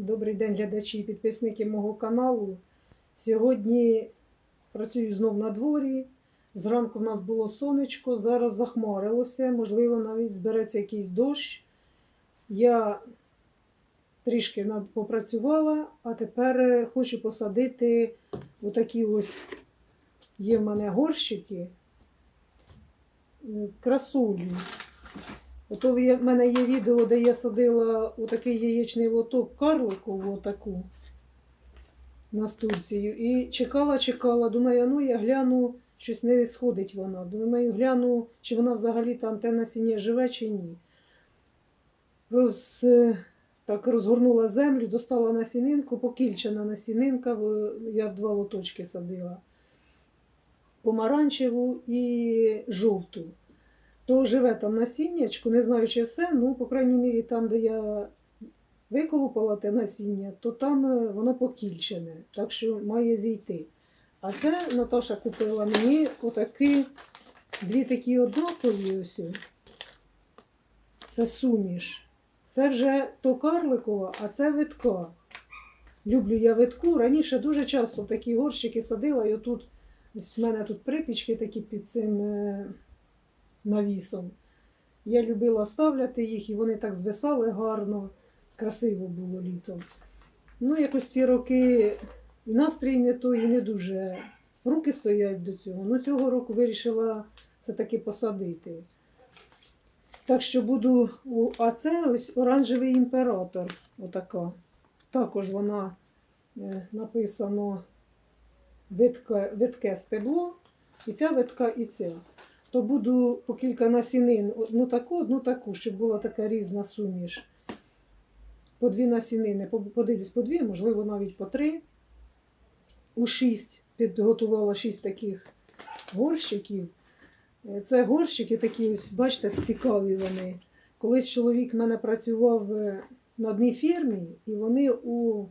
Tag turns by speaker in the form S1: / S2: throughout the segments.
S1: Добрий день, глядачі і підписники мого каналу. Сьогодні працюю знов на дворі. Зранку в нас було сонечко, зараз захмарилося, можливо, навіть збереться якийсь дощ. Я трішки попрацювала, а тепер е, хочу посадити отакі ось є в мене горщики красулі. Ото в мене є відео, де я садила отакий яєчний лоток карликову отаку настурцію. І чекала, чекала. Думаю, ну я гляну, щось не сходить вона. Думаю, гляну, чи вона взагалі там те насіння живе, чи ні. Роз, е, так розгорнула землю, достала насінинку, покільчена насінинка, я в два лоточки садила. Помаранчеву і жовту то живе там насіннячко, не знаю, чи все, ну, по крайній мірі, там, де я виколупала те насіння, то там е, воно покільчене, так що має зійти. А це Наташа купила мені отакі дві такі однакові ось. Це суміш. Це вже то карликова, а це витка. Люблю я витку. Раніше дуже часто такі горщики садила, і отут ось в мене тут припічки такі під цим. Навісом. Я любила ставляти їх, і вони так звисали гарно, красиво було літом. Ну, якось ці роки і настрій не той, і не дуже руки стоять до цього. Ну, цього року вирішила це таки посадити. Так що буду. А це ось оранжевий імператор. Отака. Також вона е, написано витке, витке стебло, і ця витка, і ця то буду по кілька насінин, одну таку, одну таку, щоб була така різна суміш. По дві насінини, по- подивлюсь по дві, можливо, навіть по три. У шість підготувала шість таких горщиків. Е, Це горщики такі, ось, бачите, цікаві вони. Колись чоловік в мене працював е, на одній фірмі, і вони у,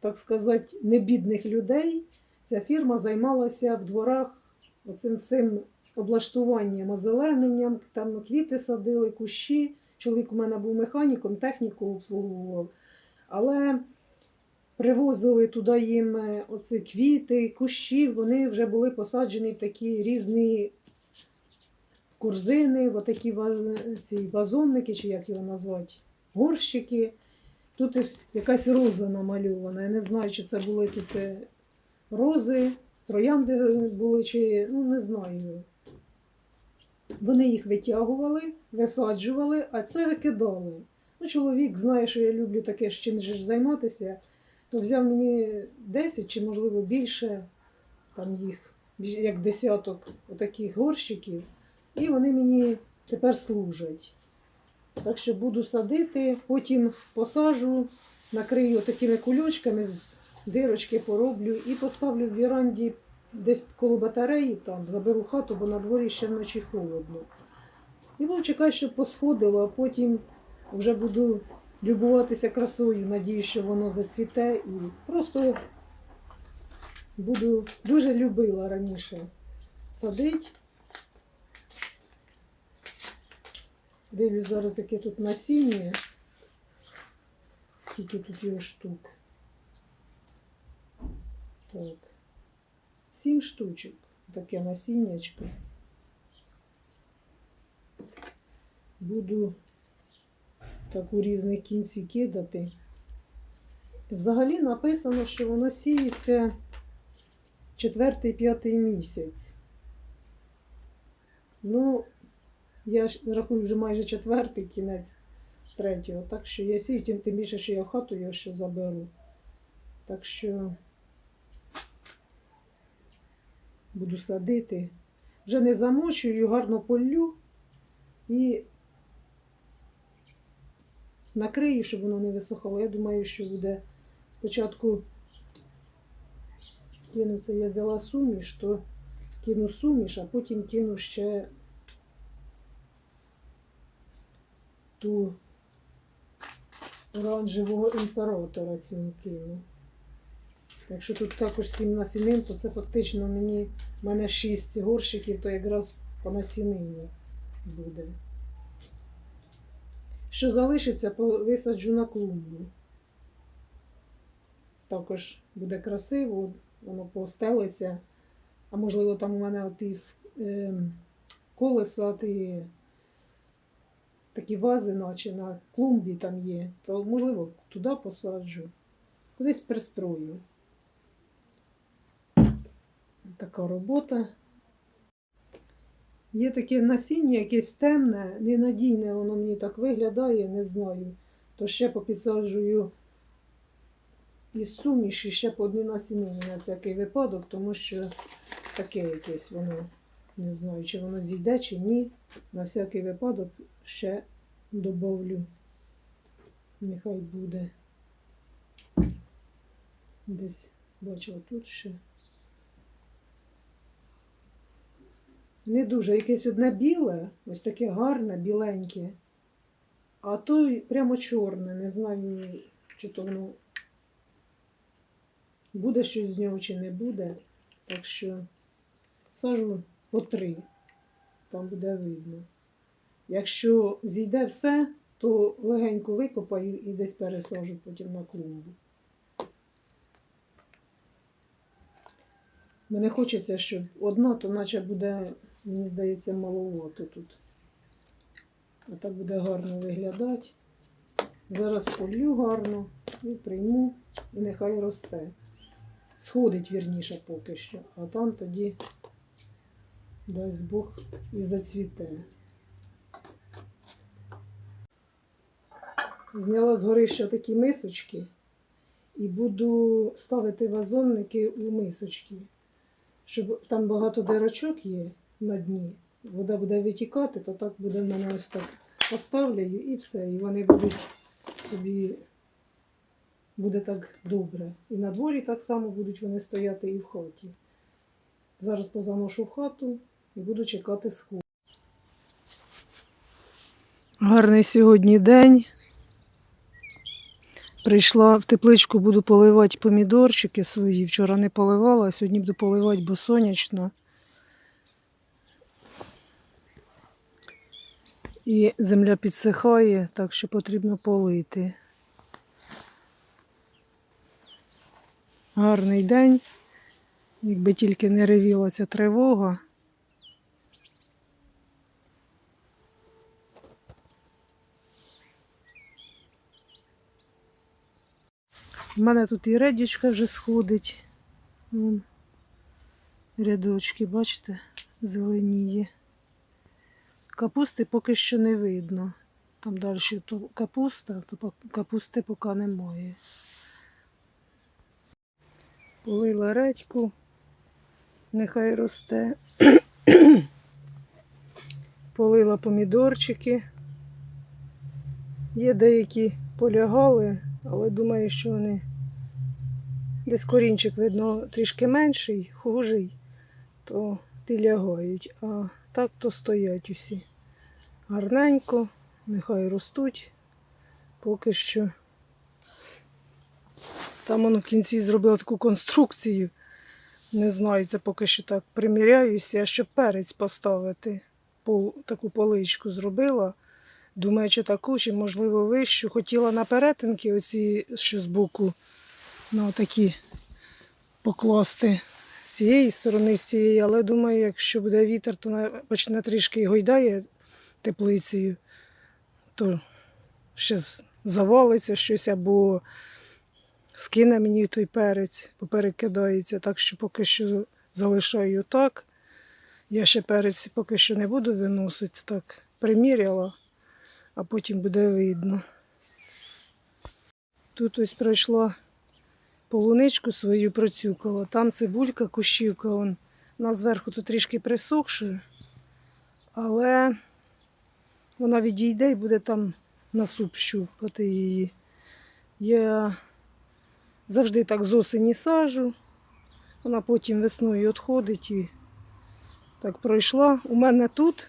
S1: так сказати, небідних людей. Ця фірма займалася в дворах оцим всім облаштуванням, озелененням, там квіти садили, кущі. Чоловік у мене був механіком, техніку обслуговував. Але привозили туди їм е, оці квіти, кущі, вони вже були посаджені в такі різні корзини, в такі ці вазонники, чи як його назвати, горщики. Тут якась роза намальована. Я не знаю, чи це були тут е, рози, троянди були, чи ну не знаю. Вони їх витягували, висаджували, а це викидали. Ну, чоловік знає, що я люблю таке з чим же займатися, то взяв мені 10 чи, можливо, більше, там їх як десяток отаких горщиків, і вони мені тепер служать. Так що буду садити, потім посажу, накрию такими кульочками, з дирочки пороблю і поставлю в віранді десь коло батареї, там заберу хату, бо на дворі ще вночі холодно. І буду чекати, щоб посходило, а потім вже буду любуватися красою. Надію, що воно зацвіте і просто буду дуже любила раніше садити. Дивлюсь зараз, яке тут насіння. Скільки тут його штук. Так. Сім штучок. Таке насіннячко. Буду так у різних кінці кидати. Взагалі написано, що воно сіється четвертий-п'ятий місяць. Ну, я ж рахую вже майже четвертий кінець третього. Так що я сію, тим, тим більше, що я хату його ще заберу. Так що буду садити. Вже не замочую, гарно полю і накрию, щоб воно не висохало. Я думаю, що буде спочатку кину це я взяла суміш, то кину суміш, а потім кину ще ту оранжевого імператора цього кину. Так що тут також сім насінин, то це фактично мені в мене шість горщиків, то якраз по насінині буде. Що залишиться, висаджу на клумбу. також буде красиво, воно постелиться. А можливо, там у мене от із е, колеса ті, такі вази, наче на клумбі там є, то можливо туди посаджу, кудись пристрою. Така робота. Є таке насіння, якесь темне, ненадійне, воно мені так виглядає, не знаю. То ще попідсаджую із суміші ще по одній насінині на всякий випадок, тому що таке якесь воно. Не знаю, чи воно зійде, чи ні. На всякий випадок ще добавлю. Нехай буде. Десь бачила тут ще. Не дуже. Якесь одне біле, ось таке гарне, біленьке. А то прямо чорне. Не знаю, чи то воно буде щось з нього, чи не буде. Так що сажу по три. Там буде видно. Якщо зійде все, то легенько викопаю і десь пересажу потім на клумбу. Мене хочеться, щоб одна, то наче буде, мені здається, маловато тут. А так буде гарно виглядати. Зараз полю гарно і прийму, і нехай росте. Сходить вірніше поки що, а там тоді, дасть Бог, і зацвіте. Зняла з горища такі мисочки і буду ставити вазонники у мисочки щоб там багато дирочок є на дні. Вода буде витікати, то так буде в мене ось так поставлю і все. І вони будуть собі буде так добре. І на дворі так само будуть вони стояти і в хаті. Зараз позаношу в хату і буду чекати сход. Гарний сьогодні день. Прийшла в тепличку, буду поливати помідорчики свої. Вчора не поливала, а сьогодні буду поливати, бо сонячно. І земля підсихає, так що потрібно полити. Гарний день. Якби тільки не ревіла ця тривога. У мене тут і редічка вже сходить. Рядочки, бачите, зеленіє. Капусти поки що не видно. Там далі то капуста, то капусти поки немає. Полила редьку, нехай росте. Полила помідорчики. Є деякі полягали, але думаю, що вони десь корінчик, видно, трішки менший, хужий, то ті лягають, а так то стоять усі. Гарненько, нехай ростуть. Поки що. Там воно в кінці зробила таку конструкцію. Не знаю, це поки що так приміряюся, щоб перець поставити. Пол, таку поличку зробила. Думаю, чи таку, чи, можливо, вищу. Хотіла на перетинки, оці, що збоку, на такі покласти з цієї сторони, з цієї, але думаю, якщо буде вітер, то почне трішки гойдає теплицею, то ще завалиться щось або скине мені той перець, поперекидається. Так що поки що залишаю так. Я ще перець поки що не буду виносити, так приміряла а потім буде видно. Тут ось пройшла полуничку свою процюкала, там цибулька, кущівка, он, вона зверху тут трішки присохша, але вона відійде і буде там на суп щупати її. Я завжди так з осені сажу, вона потім весною відходить і так пройшла. У мене тут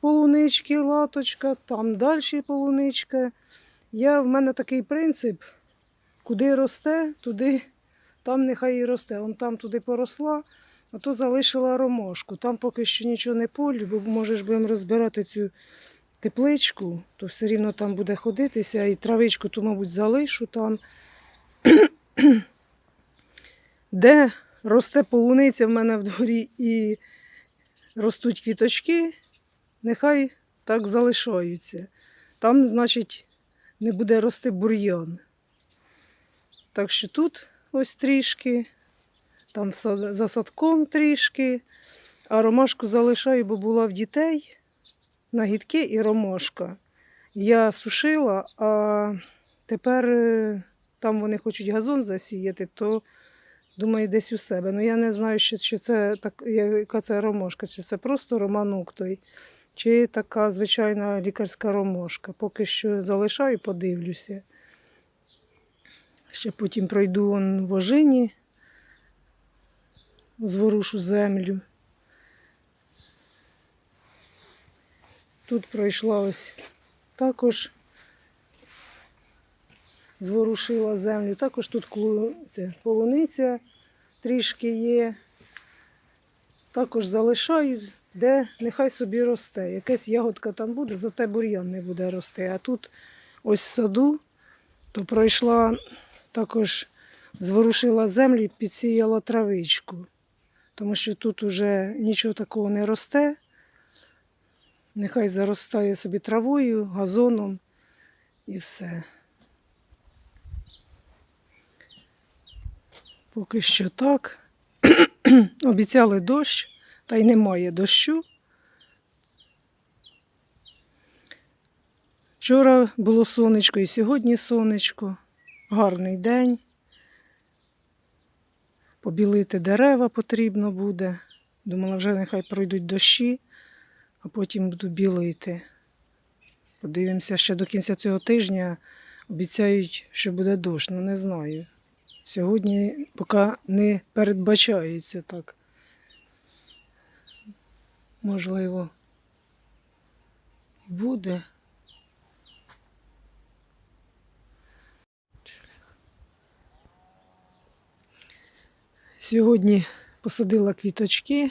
S1: полунички, латочка, там далі полуничка. Я, в мене такий принцип, куди росте, туди, там нехай і росте. Он там туди поросла, а то залишила ромашку. Там поки що нічого не полю, бо можеш будемо розбирати цю тепличку, то все рівно там буде ходитися, і травичку, то, мабуть, залишу там. де росте полуниця в мене в дворі і ростуть квіточки, нехай так залишаються. Там, значить, не буде рости бур'ян. Так що тут ось трішки, там за садком трішки, а ромашку залишаю, бо була в дітей нагідки і ромашка. Я сушила, а тепер е, там вони хочуть газон засіяти, то думаю, десь у себе. Ну я не знаю, що це так, яка це ромашка, чи це просто романок той, чи така звичайна лікарська ромашка. Поки що залишаю, подивлюся. Ще потім пройду он в ожині, зворушу землю. Тут пройшла ось також зворушила землю. Також тут полуниця трішки є. Також залишаю, де нехай собі росте. Якась ягодка там буде, зате бур'ян не буде рости. А тут ось в саду, то пройшла також зворушила землю і підсіяла травичку. Тому що тут уже нічого такого не росте. Нехай заростає собі травою, газоном і все. Поки що так. Обіцяли дощ, та й немає дощу. Вчора було сонечко і сьогодні сонечко. Гарний день. Побілити дерева потрібно буде. Думала, вже нехай пройдуть дощі, а потім буду білити. Подивимося ще до кінця цього тижня. Обіцяють, що буде дощ, ну не знаю. Сьогодні поки не передбачається так. Можливо, буде. Сьогодні посадила квіточки,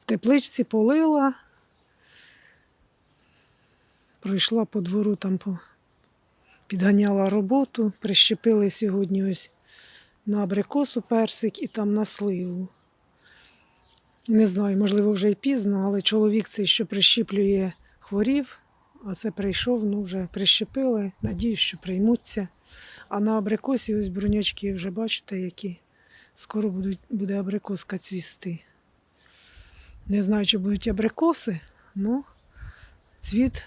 S1: в тепличці полила, пройшла по двору, там підганяла роботу, прищепили сьогодні ось на абрикосу персик і там на сливу. Не знаю, можливо, вже й пізно, але чоловік цей, що прищіплює, хворів, а це прийшов, ну вже прищепили. Надіюсь, що приймуться. А на абрикосі ось брунячки вже бачите, які скоро будуть, буде абрикоска цвісти. Не знаю, чи будуть абрикоси, але цвіт